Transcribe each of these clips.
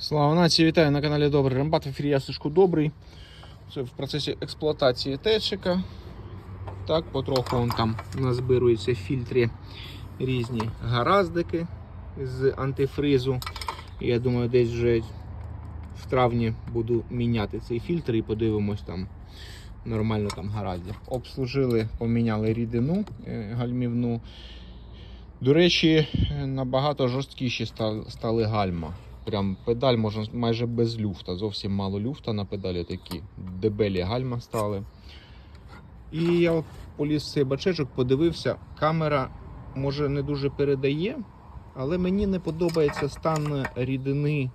Слава нації, вітаю на каналі Добрий Рембат. В ефірі я Сашко Добрий. Це в процесі експлуатації течика. Так, потроху вон там назбируються в фільтрі різні гараздики з антифризу. Я думаю, десь вже в травні буду міняти цей фільтр і подивимось там нормально там гараздів. Обслужили, поміняли рідину е, гальмівну. До речі, набагато жорсткіші стали гальма. Прям педаль можна майже без люфта. Зовсім мало люфта на педалі такі дебелі гальма стали. І я поліз цей бачечок, подивився, камера може не дуже передає, але мені не подобається стан рідини.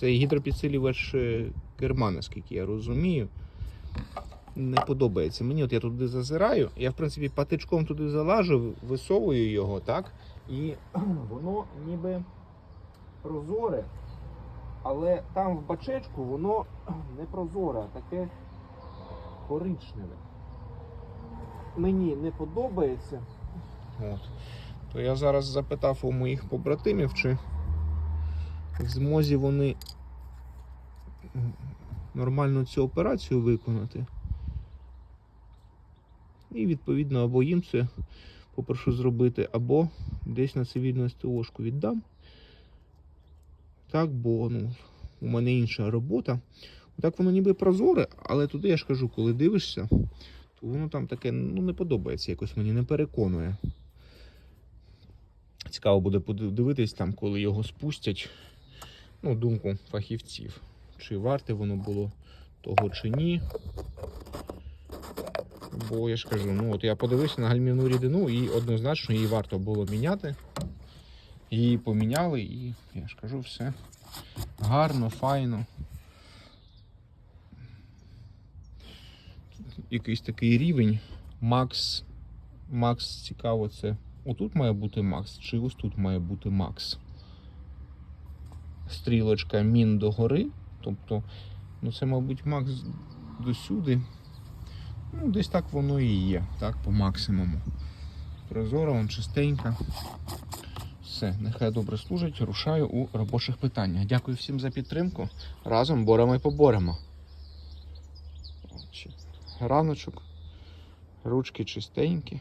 Це гідропідсилювач е, керма, наскільки я розумію. Не подобається. Мені от я туди зазираю, я в принципі патичком туди залажу, висовую його, так? І воно ніби прозоре, але там в бачечку воно не прозоре, а таке коричневе. Мені не подобається. От. То я зараз запитав у моїх побратимів, чи в змозі вони нормально цю операцію виконати. І відповідно або їм це попрошу зробити, або десь на цивільну СТОшку віддам. Так, бо ну, у мене інша робота. Так воно ніби прозоре, але туди я ж кажу, коли дивишся, то воно там таке ну, не подобається якось мені, не переконує. Цікаво буде подивитись там, коли його спустять. Ну, думку фахівців. Чи варте воно було того чи ні. Бо я ж кажу, ну от я подивився на гальмівну рідину і однозначно її варто було міняти. Її поміняли і я ж кажу, все гарно, файно. Тут якийсь такий рівень. Макс. Макс цікаво, це отут має бути Макс, чи ось тут має бути Макс. Стрілочка мін догори. Тобто, ну це, мабуть, Макс досюди. Ну, десь так воно і є, так, по максимуму. Прозоро, вон чистенька. Все, нехай добре служить. Рушаю у робочих питаннях. Дякую всім за підтримку. Разом боремо і поборемо. Раночок, ручки чистенькі.